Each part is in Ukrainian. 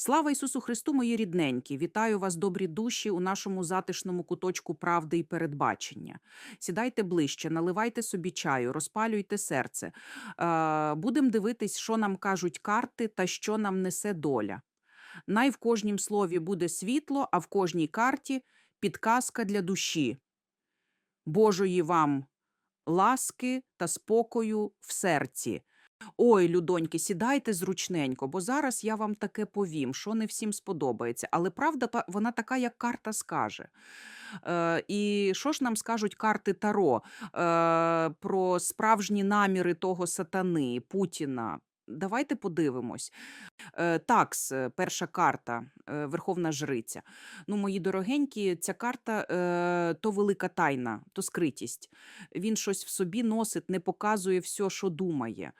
Слава Ісусу Христу, мої рідненькі! Вітаю вас, добрі душі, у нашому затишному куточку правди і передбачення. Сідайте ближче, наливайте собі чаю, розпалюйте серце. Е, Будемо дивитись, що нам кажуть карти та що нам несе доля. Най в кожнім слові буде світло, а в кожній карті підказка для душі. Божої вам ласки та спокою в серці. Ой, людоньки, сідайте зручненько, бо зараз я вам таке повім, що не всім сподобається. Але правда, вона така, як карта скаже. Е, і що ж нам скажуть карти Таро е, про справжні наміри того сатани, Путіна? Давайте подивимось. Е, Такс, е, перша карта, е, Верховна Жриця. Ну, мої дорогенькі, ця карта то велика тайна, то скритість. Він щось в собі носить, не показує все, що думає.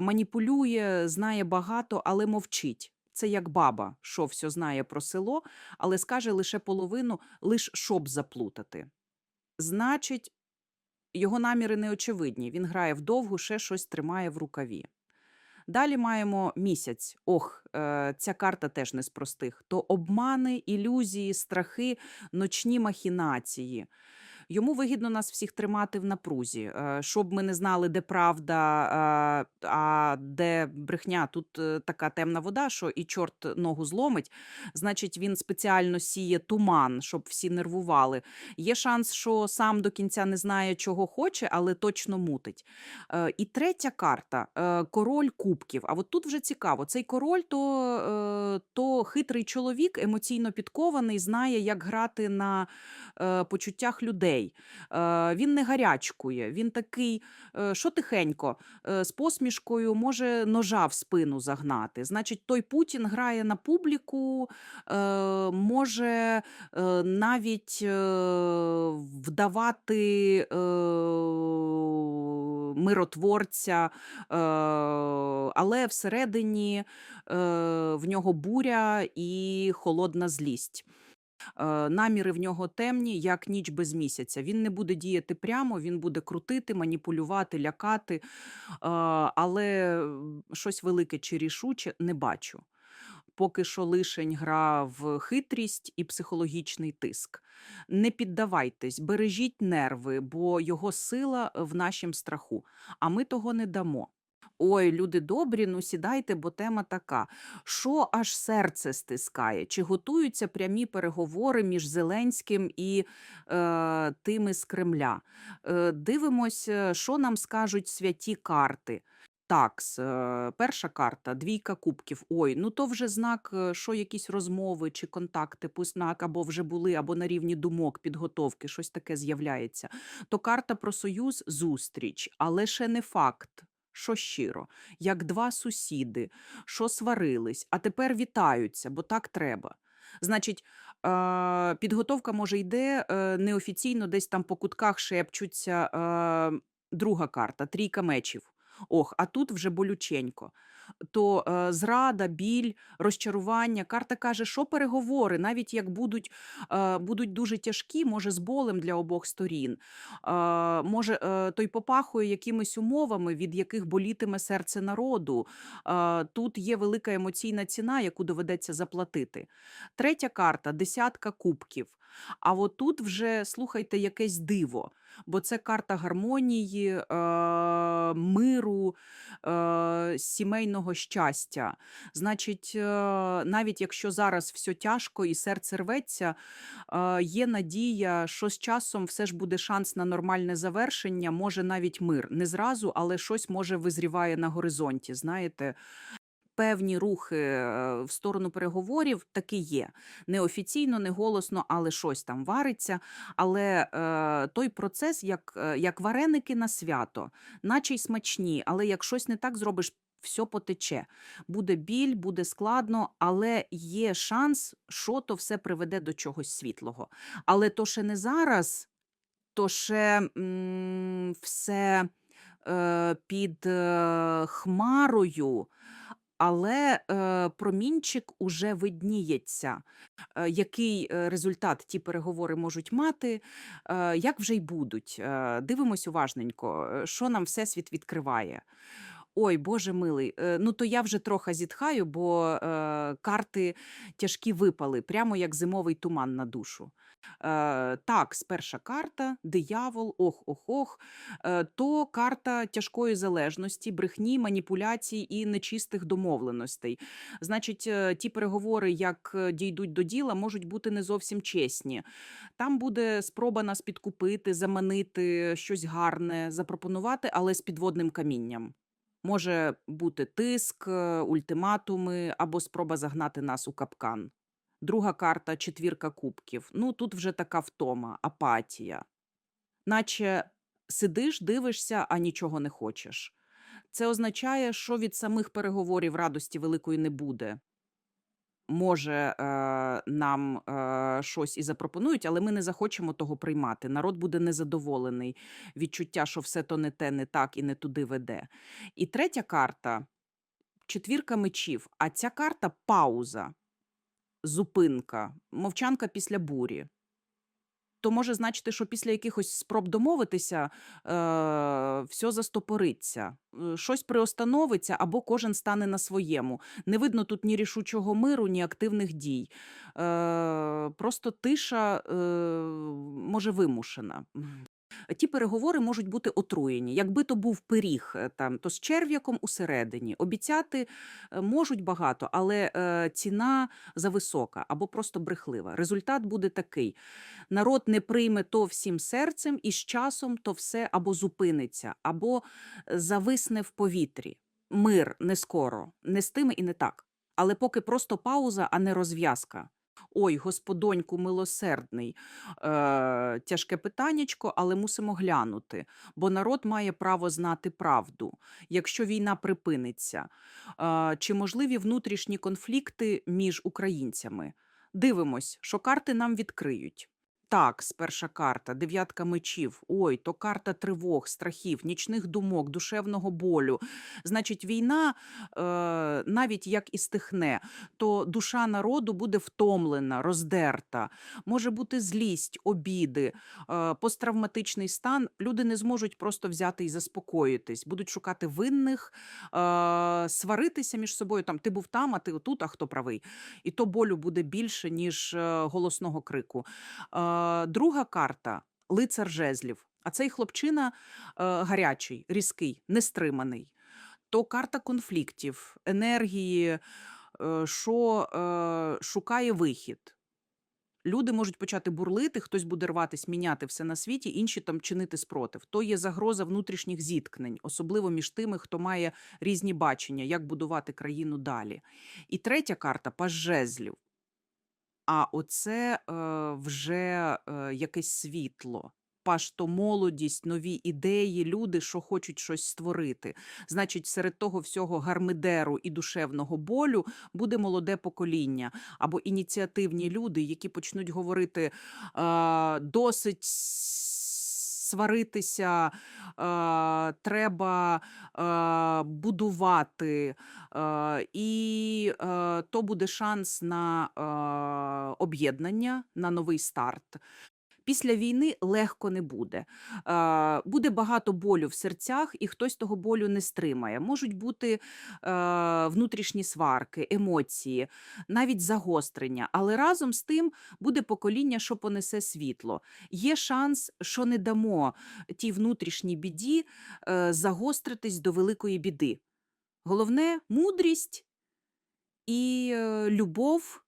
Маніпулює, знає багато, але мовчить. Це як баба, що все знає про село, але скаже лише половину, лиш щоб заплутати. Значить, його наміри неочевидні. Він грає вдовгу, ще щось тримає в рукаві. Далі маємо місяць. Ох, е, ця карта теж не з простих. То обмани, ілюзії, страхи, ночні махінації. Йому вигідно нас всіх тримати в напрузі, е, щоб ми не знали, де правда, е, а де брехня. Тут е, така темна вода, що і чорт ногу зломить. Значить, він спеціально сіє туман, щоб всі нервували. Є шанс, що сам до кінця не знає, чого хоче, але точно мутить. І третя карта король кубків. А от тут вже цікаво: цей король то, то хитрий чоловік, емоційно підкований, знає, як грати на почуттях людей. Е, Він не гарячкує, він такий, е, що тихенько, е, з посмішкою може ножа в спину загнати. Значить, той Путін грає на публіку, може навіть вдавати миротворця, але всередині в нього буря і холодна злість. Е, Наміри в нього темні, як ніч без місяця. Він не буде діяти прямо, він буде крутити, маніпулювати, лякати, е, але щось велике чи рішуче не бачу. Поки що лишень гра в хитрість і психологічний тиск. Не піддавайтесь, бережіть нерви, бо його сила в нашім страху, а ми того не дамо. Ой, люди добрі, ну сідайте, бо тема така. Що аж серце стискає? Чи готуються прямі переговори між Зеленським і е, тими з Кремля? Е, дивимось, е, що нам скажуть святі карти. Такс, е, перша карта, двійка кубків. Ой, ну то вже знак, е, що якісь розмови чи контакти, пусть знак або вже були, або на рівні думок, підготовки, щось таке з'являється. То карта про союз зустріч, але ще не факт. Що щиро, як два сусіди, що сварились, а тепер вітаються, бо так треба. Значить, підготовка може йде е, неофіційно, десь там по кутках шепчуться. Друга карта трійка мечів. Ох, а тут вже болюченько. То е, зрада, біль, розчарування. Карта каже, що переговори, навіть як будуть, е, будуть дуже тяжкі, може, з болем для обох сторін. Е, може, е, той попахує якимись умовами, від яких болітиме серце народу. Е, тут є велика емоційна ціна, яку доведеться заплатити. Третя карта десятка кубків. А от тут вже слухайте якесь диво, бо це карта гармонії, е, миру, е, сімейного щастя. Значить, е, навіть якщо зараз все тяжко і серце рветься, е, є надія, що з часом все ж буде шанс на нормальне завершення, може навіть мир. Не зразу, але щось може визріває на горизонті. Знаєте, певні рухи е, в сторону переговорів таки є. Неофіційно, не голосно, але щось там вариться. Але е, той процес, як, як вареники на свято, наче й смачні, але як щось не так зробиш. Все потече, буде біль, буде складно, але є шанс, що то все приведе до чогось світлого. Але то ще не зараз, то ще все е, під е, хмарою, але е, промінчик уже видніється. Е, який е, результат ті переговори можуть мати, е, як вже й будуть. Е, дивимось уважненько, е, що нам Всесвіт відкриває. Ой, Боже милий, е, ну то я вже трохи зітхаю, бо е, карти тяжкі випали, прямо як зимовий туман на душу. Е, так, сперша карта, диявол, ох, ох, ох, е, то карта тяжкої залежності, брехні, маніпуляцій і нечистих домовленостей. Значить, е, ті переговори, як е, дійдуть до діла, можуть бути не зовсім чесні. Там буде спроба нас підкупити, заманити щось гарне, запропонувати, але з підводним камінням. Може бути тиск, е, ультиматуми або спроба загнати нас у капкан. Друга карта четвірка кубків. Ну, тут вже така втома, апатія. Наче сидиш, дивишся, а нічого не хочеш. Це означає, що від самих переговорів радості великої не буде. Може, е, нам е, щось і запропонують, але ми не захочемо того приймати. Народ буде незадоволений. Відчуття, що все то не те, не так і не туди веде. І третя карта четвірка мечів. А ця карта пауза, зупинка, мовчанка після бурі. То може значити, що після якихось спроб домовитися е, все застопориться, е, щось приостановиться або кожен стане на своєму. Не видно тут ні рішучого миру, ні активних дій. Е, просто тиша е, може вимушена. Ті переговори можуть бути отруєні. Якби то був пиріг, е, там, то з черв'яком усередині. Обіцяти е, можуть багато, але е, ціна зависока або просто брехлива. Результат буде такий: народ не прийме то всім серцем, і з часом то все або зупиниться, або зависне в повітрі. Мир не скоро, не з тими і не так. Але поки просто пауза, а не розв'язка. Ой, господоньку милосердний. Е, тяжке питаннячко, але мусимо глянути, бо народ має право знати правду, якщо війна припиниться. Е, чи можливі внутрішні конфлікти між українцями? Дивимось, що карти нам відкриють. Так, сперша карта, дев'ятка мечів. Ой, то карта тривог, страхів, нічних думок, душевного болю. Значить, війна, е, навіть як і стихне, то душа народу буде втомлена, роздерта. Може бути злість, обіди, е, посттравматичний стан. Люди не зможуть просто взяти і заспокоїтись, будуть шукати винних, е, сваритися між собою. Там ти був там, а ти отут, а хто правий. І то болю буде більше, ніж е, голосного крику. Е, Друга карта лицар жезлів. А цей хлопчина гарячий, різкий, нестриманий. То карта конфліктів, енергії, що шукає вихід. Люди можуть почати бурлити, хтось буде рватись, міняти все на світі, інші там чинити спротив. То є загроза внутрішніх зіткнень, особливо між тими, хто має різні бачення, як будувати країну далі. І третя карта паж жезлів. А оце е, вже е, якесь світло. Пашто молодість, нові ідеї, люди, що хочуть щось створити. Значить, серед того всього гармидеру і душевного болю буде молоде покоління або ініціативні люди, які почнуть говорити е, досить сваритися, треба будувати, і то буде шанс на об'єднання, на новий старт. Після війни легко не буде. Буде багато болю в серцях, і хтось того болю не стримає. Можуть бути внутрішні сварки, емоції, навіть загострення. Але разом з тим буде покоління, що понесе світло. Є шанс, що не дамо тій внутрішній біді е, загостритись до великої біди. Головне мудрість і е, любов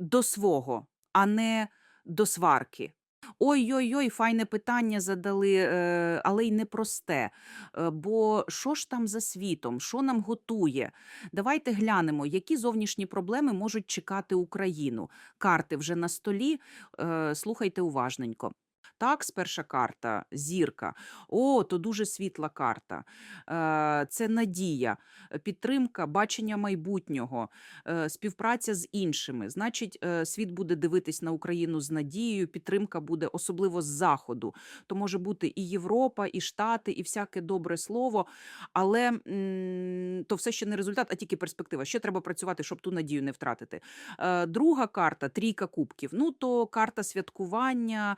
до свого, а не до сварки. Ой-ой-ой, файне питання задали, е, але й непросте. Е, Бо що ж там за світом, що нам готує? Давайте глянемо, які зовнішні проблеми можуть чекати Україну. Карти вже на столі. е, Слухайте уважненько. Так, сперша карта, зірка. О, то дуже світла карта. Е, Це надія, підтримка, бачення майбутнього, е, співпраця з іншими. Значить, е, світ буде дивитись на Україну з надією, підтримка буде особливо з заходу. То може бути і Європа, і Штати, і всяке добре слово, але то все ще не результат, а тільки перспектива. Ще треба працювати, щоб ту надію не втратити. Друга карта трійка кубків. Ну то карта святкування,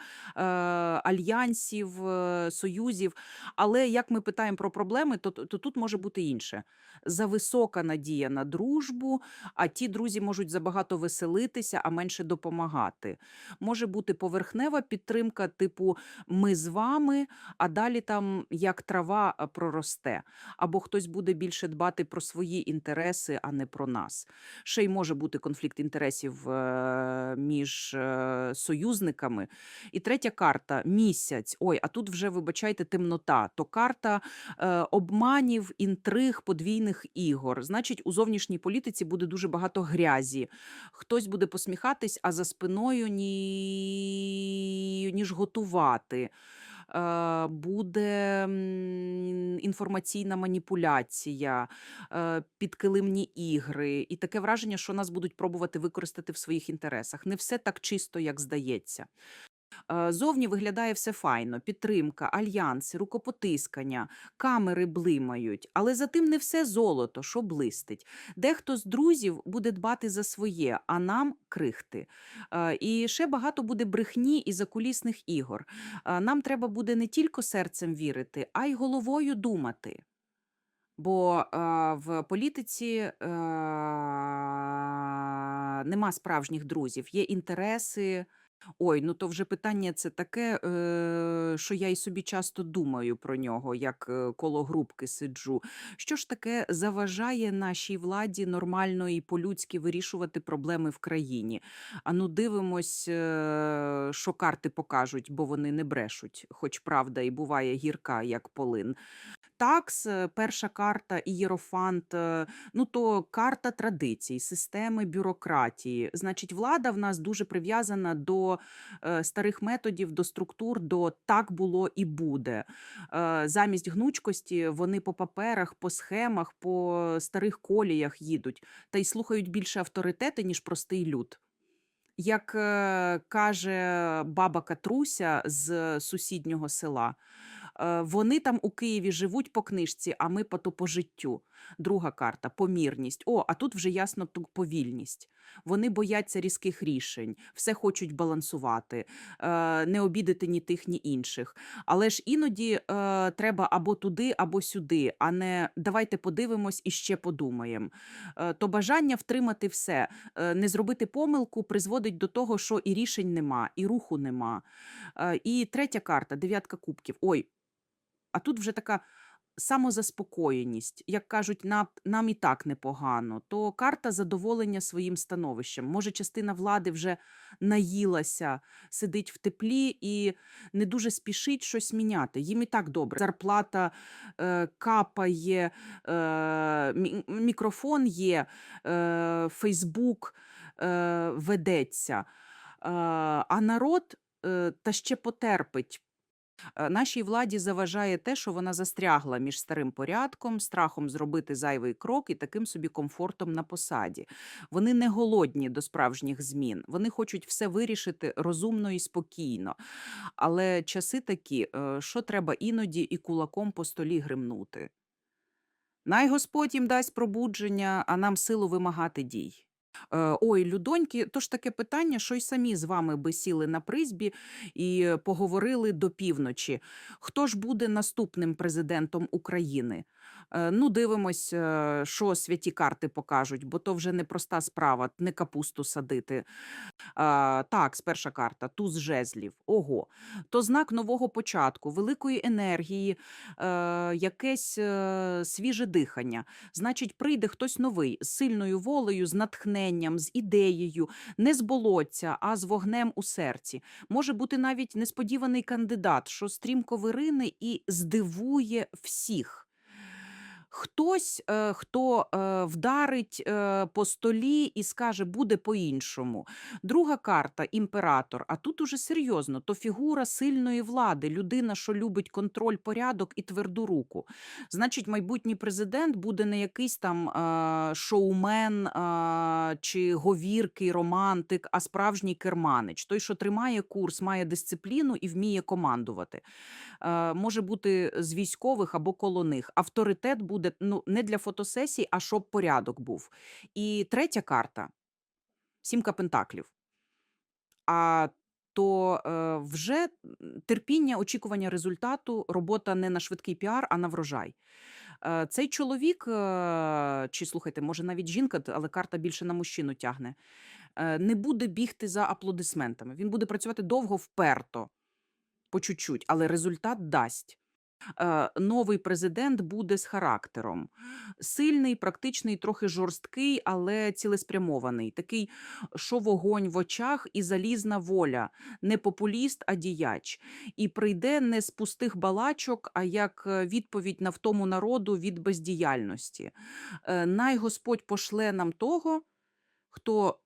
альянсів, е, союзів. Але як ми питаємо про проблеми, то, то тут може бути інше. Зависока надія на дружбу, а ті друзі можуть забагато веселитися, а менше допомагати. Може бути поверхнева підтримка, типу ми з вами, а далі там як трава проросте. Або хтось буде більше дбати про свої інтереси, а не про нас. Ще й може бути конфлікт інтересів е, між е, союзниками. І третя карта місяць. Ой, а тут вже, вибачайте, темнота. То карта е, обманів, інтриг, подвійних ігор. Значить, у зовнішній політиці буде дуже багато грязі. Хтось буде посміхатись, а за спиною ні... ніж готувати. Е, Буде інформаційна маніпуляція, е, підкилимні ігри, і таке враження, що нас будуть пробувати використати в своїх інтересах. Не все так чисто, як здається. Е, Зовні виглядає все файно: підтримка, альянси, рукопотискання, камери блимають, але за тим не все золото, що блистить. Дехто з друзів буде дбати за своє, а нам крихти. Е, І ще багато буде брехні і закулісних ігор. Е, Нам треба буде не тільки серцем вірити, а й головою думати. Бо в політиці нема справжніх друзів, є інтереси. Ой, ну то вже питання це таке, е, що я і собі часто думаю про нього, як е, коло грубки сиджу. Що ж таке заважає нашій владі нормально і по-людськи вирішувати проблеми в країні? А ну дивимось, е, що карти покажуть, бо вони не брешуть, хоч правда і буває гірка, як полин. Такс, е, перша карта ієрофант, е, ну то карта традицій, системи бюрократії. Значить, влада в нас дуже прив'язана до е, старих методів, до структур, до так було і буде. Замість гнучкості вони по паперах, по схемах, по старих коліях їдуть та й слухають більше авторитети, ніж простий люд. Як е, каже баба Катруся з сусіднього села, е, вони там у Києві живуть по книжці, а ми по то по життю. Друга карта помірність. О, а тут вже ясно ту повільність. Вони бояться різких рішень, все хочуть балансувати, е, не обідати ні тих, ні інших. Але ж іноді треба або туди, або сюди, а не давайте подивимось і ще подумаємо. То бажання втримати все, не зробити помилку призводить до того, що і рішень нема, і руху нема. Е, І третя карта дев'ятка кубків. Ой, а тут вже така самозаспокоєність. Як кажуть, нам, нам і так непогано, то карта задоволення своїм становищем. Може, частина влади вже наїлася, сидить в теплі і не дуже спішить щось міняти. Їм і так добре. Зарплата е, капає, е, мікрофон є, е, Фейсбук ведеться. Е, а народ е, та ще потерпить. Е, Нашій владі заважає те, що вона застрягла між старим порядком, страхом зробити зайвий крок і таким собі комфортом на посаді. Вони не голодні до справжніх змін. Вони хочуть все вирішити розумно і спокійно. Але часи такі, е, що треба іноді і кулаком по столі гримнути. Най Господь їм дасть пробудження, а нам силу вимагати дій. Е, Ой, людоньки, то ж таке питання, що й самі з вами би сіли на призбі і е, поговорили до півночі. Хто ж буде наступним президентом України? Е, Ну, дивимось, е, що святі карти покажуть, бо то вже не проста справа, не капусту садити. А, так, сперша карта, туз жезлів. Ого. То знак нового початку, великої енергії, е, якесь е, свіже дихання. Значить, прийде хтось новий з сильною волею, з натхненням, з ідеєю, не з болотця, а з вогнем у серці. Може бути навіть несподіваний кандидат, що стрімко вирине і здивує всіх. Хтось, е, хто е, вдарить е, по столі і скаже, буде по-іншому. Друга карта імператор. А тут уже серйозно, то фігура сильної влади, людина, що любить контроль, порядок і тверду руку. Значить, майбутній президент буде не якийсь там е, шоумен е, чи говіркий романтик, а справжній керманич. Той, що тримає курс, має дисципліну і вміє командувати. Може бути з військових або коло них. Авторитет буде ну, не для фотосесій, а щоб порядок був. І третя карта сімка пентаклів. А то е, вже терпіння, очікування результату, робота не на швидкий піар, а на врожай. Е, Цей чоловік, е, чи слухайте, може навіть жінка, але карта більше на мужчину тягне, е, не буде бігти за аплодисментами. Він буде працювати довго, вперто, по чуть-чуть, але результат дасть. Е, Новий президент буде з характером. Сильний, практичний, трохи жорсткий, але цілеспрямований. Такий, що вогонь в очах і залізна воля. Не популіст, а діяч. І прийде не з пустих балачок, а як е, відповідь на втому народу від бездіяльності. Е, Най Господь пошле нам того, хто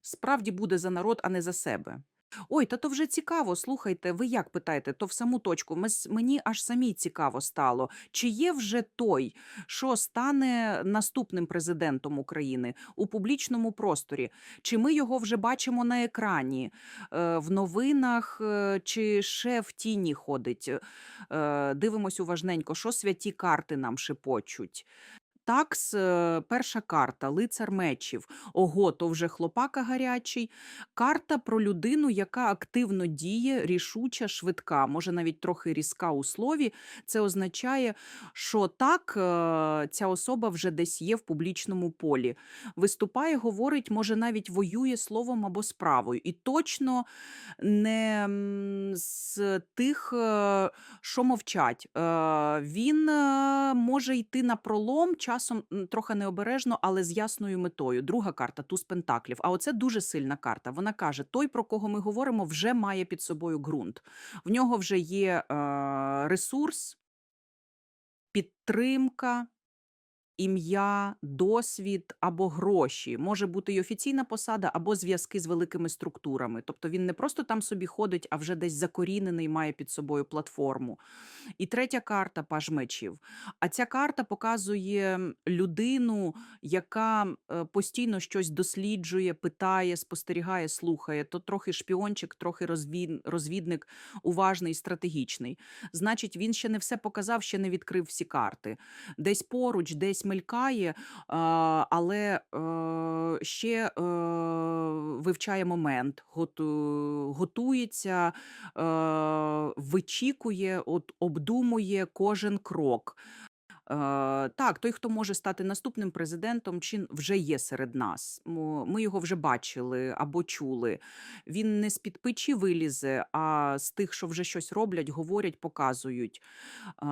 справді буде за народ, а не за себе. Ой, та то вже цікаво. Слухайте, ви як питаєте, то в саму точку. Мені аж самій цікаво стало. Чи є вже той, що стане наступним президентом України у публічному просторі? Чи ми його вже бачимо на екрані, е, в новинах, е, чи ще в тіні ходить? Е, Дивимось уважненько, що святі карти нам шепочуть. Такс, е, перша карта, лицар мечів. Ого, то вже хлопака гарячий. Карта про людину, яка активно діє, рішуча, швидка, може навіть трохи різка у слові. Це означає, що так, е, ця особа вже десь є в публічному полі. Виступає, говорить, може навіть воює словом або справою. І точно не з тих, е, що мовчать. Він може йти на пролом, часом трохи необережно, але з ясною метою. Друга карта туз пентаклів. А оце дуже сильна карта. Вона каже: той, про кого ми говоримо, вже має під собою ґрунт. В нього вже є е, ресурс, підтримка. Ім'я, досвід або гроші може бути і офіційна посада, або зв'язки з великими структурами. Тобто він не просто там собі ходить, а вже десь закорінений, має під собою платформу. І третя карта паж мечів. А ця карта показує людину, яка е, постійно щось досліджує, питає, спостерігає, слухає. То трохи шпіончик, трохи розвідник, уважний, стратегічний. Значить, він ще не все показав, ще не відкрив всі карти. Десь поруч, десь мелькає, але е, ще е, вивчає момент, готується, е, вичікує, от, обдумує кожен крок. Е, так, той, хто може стати наступним президентом, чи вже є серед нас. Ми його вже бачили або чули. Він не з-під печі вилізе, а з тих, що вже щось роблять, говорять, показують. Е,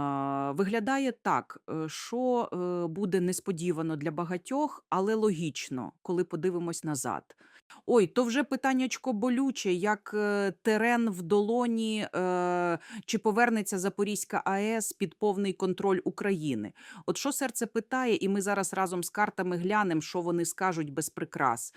Виглядає так, е, що буде несподівано для багатьох, але логічно, коли подивимось назад. Ой, то вже питаннячко болюче, як е, терен в долоні, е, чи повернеться Запорізька АЕС під повний контроль України. От що серце питає, і ми зараз разом з картами глянемо, що вони скажуть без прикрас.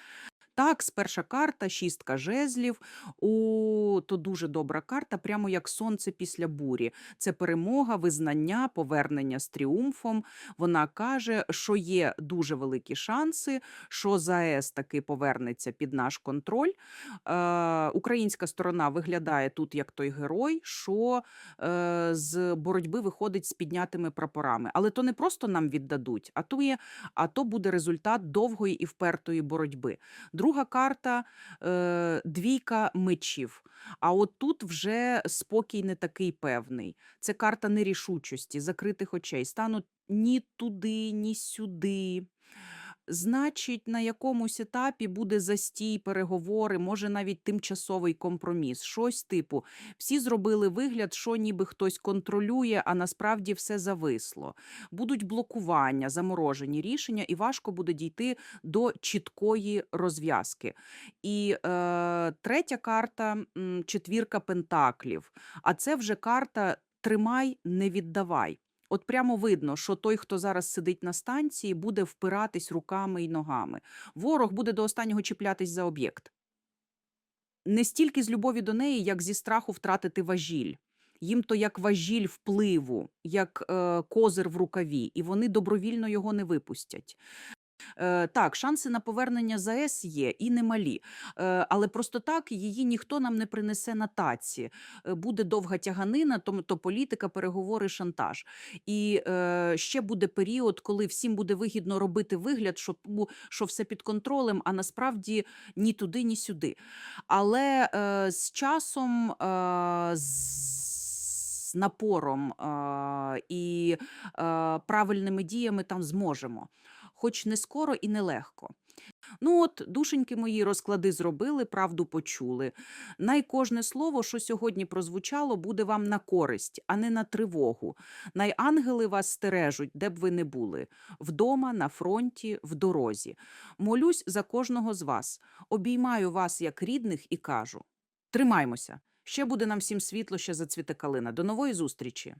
Так, перша карта, шістка жезлів. У то дуже добра карта, прямо як сонце після бурі. Це перемога, визнання, повернення з тріумфом. Вона каже, що є дуже великі шанси, що ЗАЕС таки повернеться під наш контроль. Е, українська сторона виглядає тут як той герой, що е, з боротьби виходить з піднятими прапорами. Але то не просто нам віддадуть, а то, є, а то буде результат довгої і впертої боротьби. Друга карта е, двійка мечів. А от тут вже спокій не такий певний. Це карта нерішучості, закритих очей. Стануть ні туди, ні сюди. Значить, на якомусь етапі буде застій, переговори, може навіть тимчасовий компроміс. Щось типу. Всі зробили вигляд, що ніби хтось контролює, а насправді все зависло. Будуть блокування, заморожені рішення, і важко буде дійти до чіткої розв'язки. І е, третя карта четвірка пентаклів. А це вже карта тримай, не віддавай. От прямо видно, що той, хто зараз сидить на станції, буде впиратись руками і ногами. Ворог буде до останнього чіплятись за об'єкт. Не стільки з любові до неї, як зі страху втратити важіль. Їм то як важіль впливу, як е, козир в рукаві, і вони добровільно його не випустять. Е, так, шанси на повернення ЗАЕС є і немалі. Е, але просто так її ніхто нам не принесе на таці. Е, буде довга тяганина, то, то політика, переговори, шантаж. І е, ще буде період, коли всім буде вигідно робити вигляд, що, бу- що все під контролем, а насправді ні туди, ні сюди. Але е, з часом, е, з напором е, і е, правильними діями там зможемо. Хоч не скоро і не легко. Ну от, душеньки мої, розклади зробили, правду почули. Най кожне слово, що сьогодні прозвучало, буде вам на користь, а не на тривогу. Най ангели вас стережуть, де б ви не були вдома, на фронті, в дорозі. Молюсь за кожного з вас, обіймаю вас як рідних і кажу: тримаймося. Ще буде нам всім світло, ще зацвіте калина. До нової зустрічі!